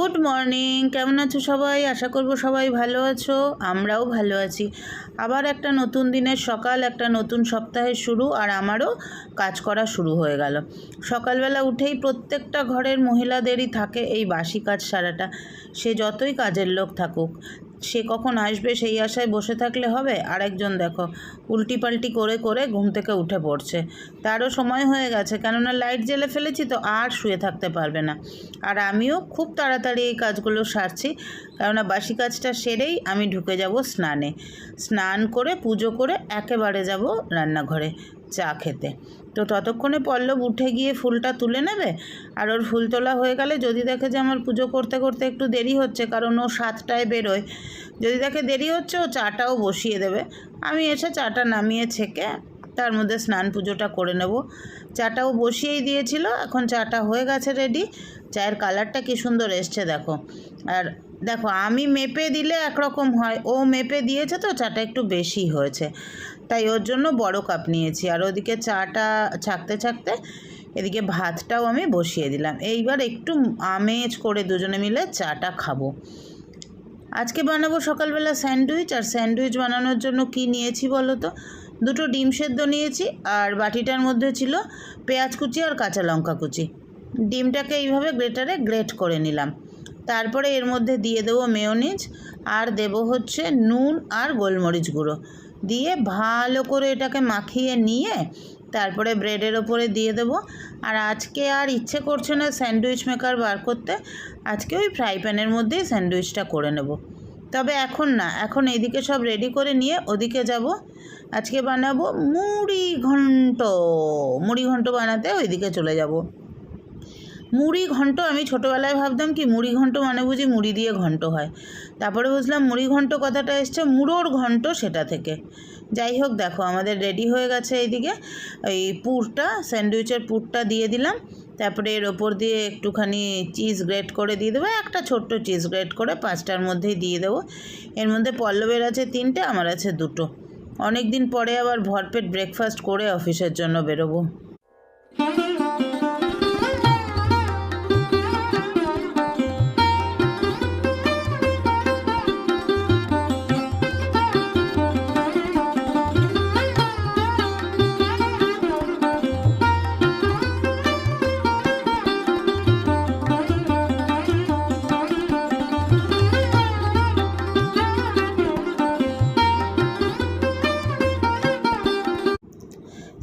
Good morning কেমন আছো সবাই? আশা করব সবাই ভালো আছো। আমরাও ভালো আছি। আবার একটা নতুন দিনের সকাল, একটা নতুন সপ্তাহের শুরু আর আমারও কাজ করা শুরু হয়ে গেল। সকালবেলা উঠেই প্রত্যেকটা ঘরের মহিলাদেরই থাকে এই বাসি কাজ সারাটা। সে যতই কাজের লোক থাকুক সে কখন আসবে সেই আশায় বসে থাকলে হবে? আরেকজন দেখো। উল্টি পাল্টি করে করে ঘুম থেকে উঠে পড়ছে। তারও সময় হয়ে গেছে, কেননা লাইট জ্বেলে ফেলেছি তো আর শুয়ে থাকতে পারবে না। আর আমিও খুব তাড়াতাড়ি এই কাজগুলো সারছি, কেননা বাসি কাজটা সেরেই আমি ঢুকে যাব স্নানে। স্নান করে, পুজো করে একেবারে যাব রান্নাঘরে। চা খেতে। তো ততক্ষণে পল্লব উঠে গিয়ে ফুলটা তুলে নেবে আর ওর ফুল তোলা হয়ে গেলে যদি দেখে যে আমার পুজো করতে করতে একটু দেরি হচ্ছে, কারণ ও সাতটায় বেরোয়, যদি দেখে দেরি হচ্ছে ও চাটাও বসিয়ে দেবে। আমি এসে চাটা নামিয়ে ছেঁকে তার মধ্যে স্নান পুজোটা করে নেব। চাটাও বসিয়েই দিয়েছিল, এখন চাটা হয়ে গেছে রেডি চায়ের কালারটা কি সুন্দর এসছে দেখো। আর দেখো, আমি মেপে দিলে একরকম হয়। ও মেপে দিয়েছে তো, চাটা একটু বেশি হয়েছে। তাই ওর জন্য বড় কাপ নিয়েছি। আর ওদিকে চাটা ছাকতে ছাকতে এদিকে ভাতটাও আমি বসিয়ে দিলাম। এইবার একটু আমেজ করে দুজনে মিলে চাটা খাব। আজকে বানাবো সকালবেলা স্যান্ডউইচ। আর স্যান্ডউইচ বানানোর জন্য কি নিয়েছি বলো তো? দুটো ডিম সেদ্ধ নিয়েছি। আর বাটিটার মধ্যে ছিল পেঁয়াজ কুচি আর কাঁচা লঙ্কা কুচি। ডিমটাকে এইভাবে গ্রেটারে গ্রেট করে নিলাম। তারপরে এর মধ্যে দিয়ে দেবো মেয়োনিজ আর দেব হচ্ছে নুন আর গোলমরিচ গুঁড়ো। দিয়ে ভালো করে এটাকে মাখিয়ে নিয়ে তারপরে ব্রেডের ওপরে দিয়ে দেবো। আর আজকে আর ইচ্ছে করছে না স্যান্ডউইচ মেকার বার করতে, আজকে ওই ফ্রাই প্যানের মধ্যেই স্যান্ডউইচটা করে নেব। তবে এখন না, এখন এদিকে সব রেডি করে নিয়ে ওদিকে যাব। আজকে বানাবো মুড়ি ঘন্ট মুড়ি ঘন্ট বানাতে ওইদিকে চলে যাব। মুড়ি ঘন্ট আমি ছোটোবেলায় ভাবতাম কি, মুড়ি ঘন্ট মানে বুঝি মুড়ি দিয়ে ঘন্ট হয়। তারপরে বুঝলাম মুড়ি ঘন্ট কথাটা এসছে, মুড়োর ঘন্ট সেটা থেকে। যাই হোক, দেখো, আমাদের রেডি হয়ে গেছে এইদিকে। এই পুরটা, স্যান্ডউইচের পুরটা দিয়ে দিলাম। তারপরে এর ওপর দিয়ে একটুখানি চিজ গ্রেট করে দিয়ে দেবো। একটা ছোট্ট চিজ গ্রেট করে পাঁচটার মধ্যেই দিয়ে দেবো। এর মধ্যে পল্লবের আছে তিনটে, আমার আছে দুটো। অনেক দিন পরে আবার ভরপেট ব্রেকফাস্ট করে অফিসের জন্য বেরোবো।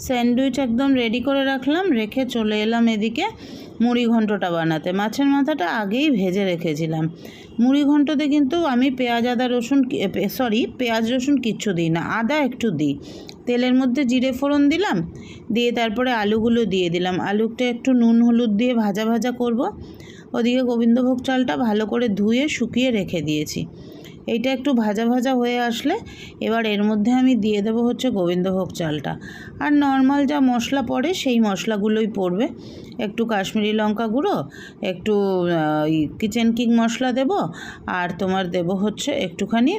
স্যান্ডউইচ একদম রেডি করে রাখলাম, রেখে চলে এলাম এদিকে মুড়ি ঘন্টটা বানাতে। মাছের মাথাটা আগেই ভেজে রেখেছিলাম। মুড়ি ঘন্টতে কিন্তু আমি পেঁয়াজ, আদা, রসুন সরি, পেঁয়াজ, রসুন কিচ্ছু দিই না, আদা একটু দিই। তেলের মধ্যে জিরে ফোড়ন দিলাম, দিয়ে তারপরে আলুগুলো দিয়ে দিলাম। আলুটা একটু নুন, হলুদ দিয়ে ভাজা ভাজা করব। ওদিকে গোবিন্দভোগ চালটা ভালো করে ধুয়ে শুকিয়ে রেখে দিয়েছি। এইটা একটু ভাজা ভাজা হয়ে আসলে এবার এর মধ্যে আমি দিয়ে দেবো হচ্ছে গোবিন্দভোগ চালটা। আর নর্মাল যা মশলা পড়ে সেই মশলাগুলোই পড়বে। একটু কাশ্মীরি লঙ্কা গুঁড়ো, একটু কিচেন কিং মশলা দেব, আর তোমার দেব হচ্ছে একটুখানি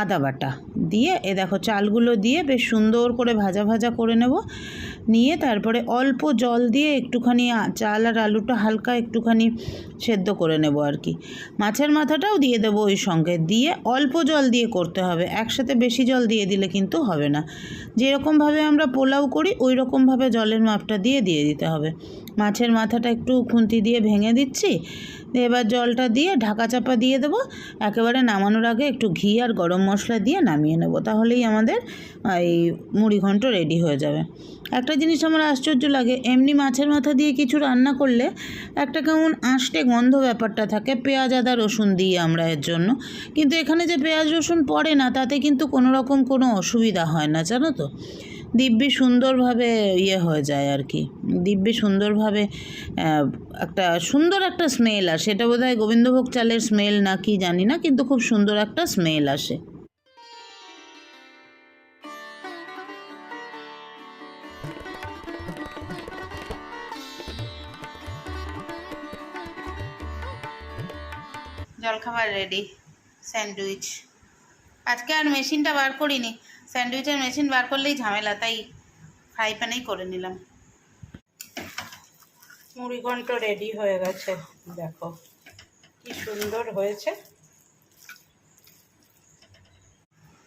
আদা বাটা। দিয়ে, এ দেখো চালগুলো দিয়ে বেশ সুন্দর করে ভাজা ভাজা করে নেব। নিয়ে তারপরে অল্প জল দিয়ে একটুখানি চাল আর আলুটা হালকা একটুখানি সেদ্ধ করে নেব আর কি। মাছের মাথাটাও দিয়ে দেবো ওই সঙ্গে। দিয়ে অল্প জল দিয়ে করতে হবে। একসাথে বেশি জল দিয়ে দিলে কিন্তু হবে না। যেরকমভাবে আমরা পোলাও করি ওই রকমভাবে জলের মাপটা দিয়ে দিয়ে দিতে হবে। মাছের মাথাটা একটু খুন্তি দিয়ে ভেঙে দিচ্ছি। এবার জলটা দিয়ে ঢাকা চাপা দিয়ে দেবো। একেবারে নামানোর আগে একটু ঘি আর গরম মশলা দিয়ে নামিয়ে নেব। তাহলেই আমাদের এই মুড়ি ঘন্ট রেডি হয়ে যাবে। একটা জিনিস আমার আশ্চর্য লাগে, এমনি মাছের মাথা দিয়ে কিছু রান্না করলে একটা কেমন আঁশটে গন্ধ ব্যাপারটা থাকে, পেঁয়াজ, আদা, রসুন দিই আমরা এর জন্য। কিন্তু এখানে যে পেঁয়াজ, রসুন পড়ে না, তাতে কিন্তু কোনো রকম কোনো অসুবিধা হয় না, জানো তো? দিব্যি সুন্দরভাবে ইয়ে হয়ে যায় আর কি। দিব্যি সুন্দরভাবে একটা সুন্দর একটা স্মেল আসে। এটা বোধ হয় গোবিন্দভোগ চালের স্মেল না কি জানি না, কিন্তু খুব সুন্দর একটা স্মেল আসে। জলখাবার রেডি স্যান্ডউইচ আজকে আর মেশিনটা বার করিনি। স্যান্ডউইচের মেশিন বার করলেই ঝামেলা তাই ফ্রাই প্যানেই করে নিলাম। মুড়ি ঘন্ট রেডি হয়ে গেছে দেখো কি সুন্দর হয়েছে।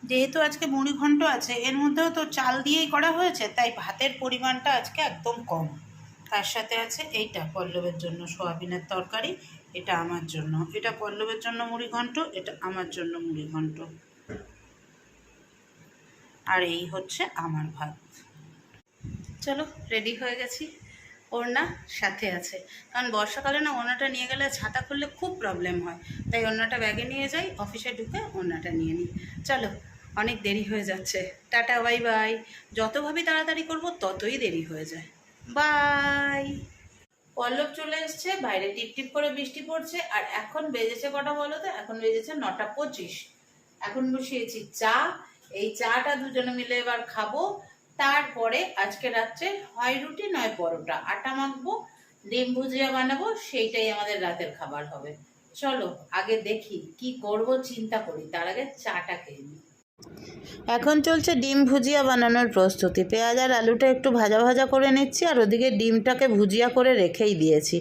যেহেতু আজকে মুড়ি ঘন্ট আছে এর মধ্যেও তো চাল দিয়েই করা হয়েছে তাই ভাতের পরিমাণটা আজকে একদম কম। তার সাথে আছে এইটা পল্লবের জন্য সোয়াবিনের তরকারি এটা আমার জন্য। এটা পল্লবের জন্য মুড়ি ঘন্ট এটা আমার জন্য মুড়ি ঘন্ট আর এই হচ্ছে আমার ভাত। চলো রেডি হয়ে গেছি। ওড়না সাথে আছে। কারণ বর্ষাকালে না ওড়নাটা নিয়ে গেলে ছাতা খুললে খুব প্রবলেম হয়। তাই ওড়নাটা ব্যাগে নিয়ে যাই অফিসে ঢুকে ওড়নাটা নিয়ে নিই। চলো, অনেক দেরি হয়ে যাচ্ছে। টাটা বাই বাই যতভাবে তাড়াতাড়ি করব, ততই দেরি হয়ে যায়। বাই পল্লব চলে এসছে, বাইরে টিপ টিপ করে বৃষ্টি পড়ছে, আর এখন বেজেছে কটা বলো তো? এখন বেজেছে নটা পঁচিশ। এখন বসিয়েছি চা এই চাটা দুজনে মিলে এবার খাব। তারপরে আজকে রাত্রে হয় রুটি, নয় পরোটা। আটা মাখবো, ডিম ভুজিয়া বানাবো, সেইটাই আমাদের রাতের খাবার হবে। চলো, আগে দেখি কি করব, চিন্তা করি। তার আগে চাটা খেয়ে নিই। এখন চলছে ডিম ভুজিয়া বানানোর প্রস্তুতি। পেঁয়াজ আর আলুটা একটু ভাজা ভাজা করে নিচ্ছি আর ওদিকে ডিমটাকে ভুজিয়া করে রেখেই দিয়েছি।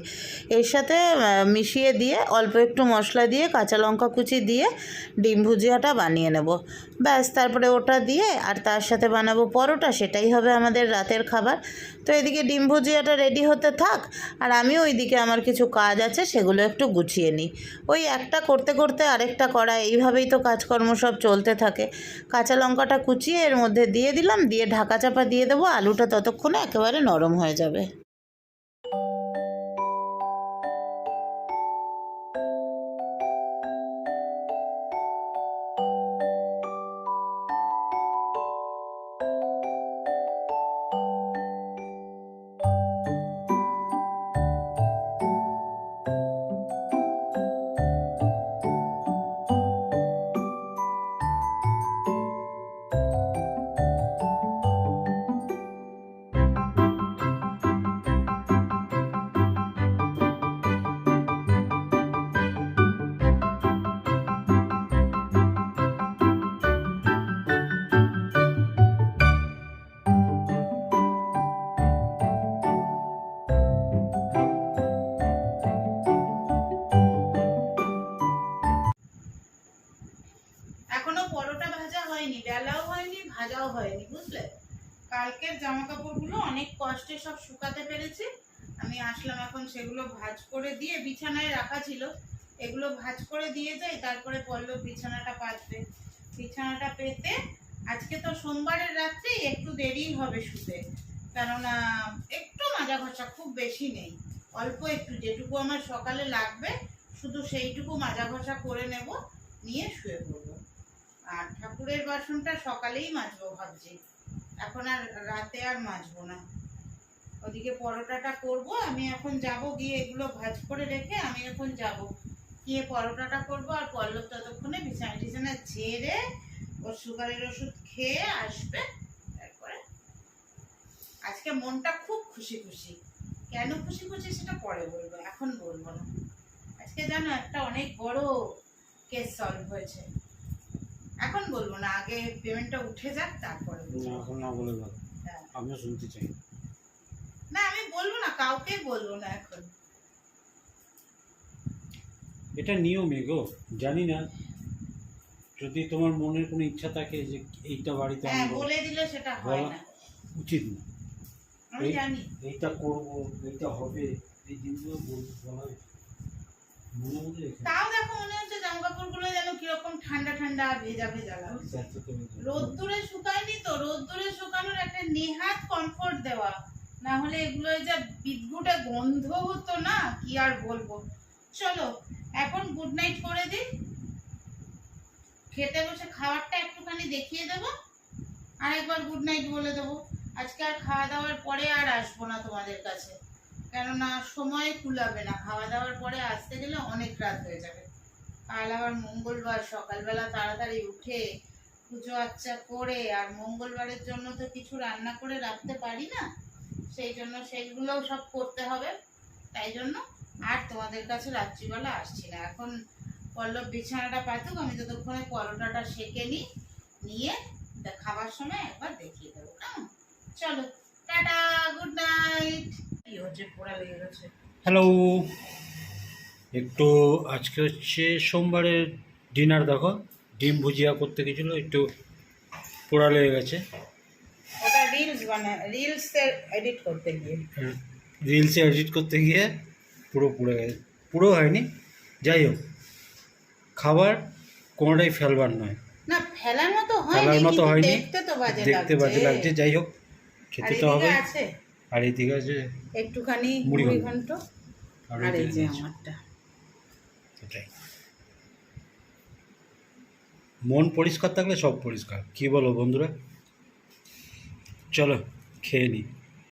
এর সাথে মিশিয়ে দিয়ে, অল্প একটু মশলা দিয়ে, কাঁচা লঙ্কা কুচি দিয়ে ডিম ভুজিয়াটা বানিয়ে নেব। ব্যাস, তারপরে ওটা দিয়ে আর তার সাথে বানাবো পরোটা, সেটাই হবে আমাদের রাতের খাবার। তো এদিকে ডিম ভুজিয়াটা রেডি হতে থাক আর আমি ওইদিকে আমার কিছু কাজ আছে, সেগুলো একটু গুছিয়ে নিই। ওই একটা করতে করতে আরেকটা করা এইভাবেই তো কাজকর্ম সব চলতে থাকে। কাঁচা লঙ্কাটা কুচিয়ে এর মধ্যে দিয়ে দিলাম, দিয়ে ঢাকা চাপা দিয়ে দেবো, আলুটা ততক্ষণে একেবারে নরম হয়ে যাবে। হয়নি, বুঝলে? কালকের জামা কাপড়গুলো অনেক কষ্টে সব শুকাতে পেরেছি। আমি আসলাম এখন সেগুলো ভাজ করে দিয়ে, বিছানায় রাখা ছিল। এগুলো ভাঁজ করে দিয়ে যাই, তারপরে পল্লব বিছানাটা পাতবে। বিছানাটা পেতে আজকে তো সোমবারের রাত্রে একটু দেরি হবে শুতে। কেননা একটু মাজা ঘষা খুব বেশি নেই। অল্প একটু, যেটুকু আমার সকালে লাগবে, শুধু সেইটুকু মাজা ঘষা করে নেব, নিয়ে শুয়ে পড়ব। আর ঠাকুরের বাসনটা সকালেই মাজবো ভাবছি। এখন আর রাতে আর মাজবো না। ওদিকে পরোটাটা করব, আমি এখন যাব গিয়ে এগুলো ভাজ করে রেখে আমি এখন যাব। গিয়ে পরোটাটা করব আর পল্লব ততক্ষণে বিছানা টিছানা ঝেড়ে ওর সুগারের ওষুধ খেয়ে আসবে তারপরে। আজকে মনটা খুব খুশি খুশি। কেন খুশি খুশি সেটা পরে বলব, এখন বলব না। আজকে জানো একটা অনেক বড় কেস সলভ হয়েছে। এখন বলব না আগে পেমেন্টটা উঠে যাক তারপরে না এখন না বলে ভালো হ্যাঁ। আমিও শুনতে চাই। না আমি বলব না কাউকে বলব না এখন। এটা নিয়মে গো জানি না। যদি তোমার মনের কোনো ইচ্ছা থাকে যে এইটা বাড়িতে হ্যাঁ বলে দিলে সেটা হয় না। উচিত না। আমি জানি। এইটা করব এইটা হবে এই জিনিসগুলো বলা মনে মনে তাও দেখো মনে কীরকম ঠান্ডা ঠান্ডা ভেজা ভেজা লাগছে। তো। রোদ্দুরে শুকায়নি তো? রোদ্দুরে শুকানোর একটা নেহাত কমফোর্ট দেওয়া। না হলে এগুলো যা বিদ্যুটে গন্ধ হতো না কি আর বলব? চলো এখন গুড নাইট করে দিই। খেতে বসে খাবারটা একটুখানি দেখিয়ে দেব। আর একবার গুড নাইট বলে দেবো। আজকে আর খাওয়া দাওয়ার পরে আর আসব না তোমাদের কাছে। কেননা সময় কুলাবে না। খাওয়া দাওয়ার পরে আসতে গেলে অনেক রাত হয়ে যাবে। কাল আবার মঙ্গলবার, সকালবেলা তাড়াতাড়ি উঠে পুজো আচ্চা করে, আর মঙ্গলবারের জন্য তো কিছু রান্না করে রাখতে পারি না। সেই জন্য সেইগুলোও সব করতে হবে। তাই জন্য আর তোমাদের কাছে রাত্রিবেলা আসছি না। এখন পল্লব বিছানাটা পাতুক আমি ততক্ষণে পরোটাটা সেকে নিই, নিয়ে খাবার সময় একবার দেখিয়ে দেবো। কেমন? চলো, টাটা, গুড নাইট। কি হচ্ছে পোড়া লেগে গেছে। হ্যালো একটু আজকে হচ্ছে সোমবারের ডিনার দেখো। ডিম ভুজিয়া করতে গেছিল একটু পোড়া লেগে গেছে। ওটা রিলস বানা রিলস এডিট করতে গিয়ে। রিলসে এডিট করতে গিয়ে পুরো পুড়ে গেছে। পুরো হয়নি যাই হোক। খাবার কোনোটাই ফেলবার নয়। না ফেলার মতো হয়নি ফেলার মতো হয়নি দেখতে তো বাজে দেখতে বাজে লাগছে যাই হোক খেতে তো হবে। আর এইদিকে আছে একটুখানি মুড়ি ঘন্ট। আর এই যে। আমারটা। এটাই মন পরিষ্কার থাকলে সব পরিষ্কার। কী বলো বন্ধুরা? চলো খেয়ে নিই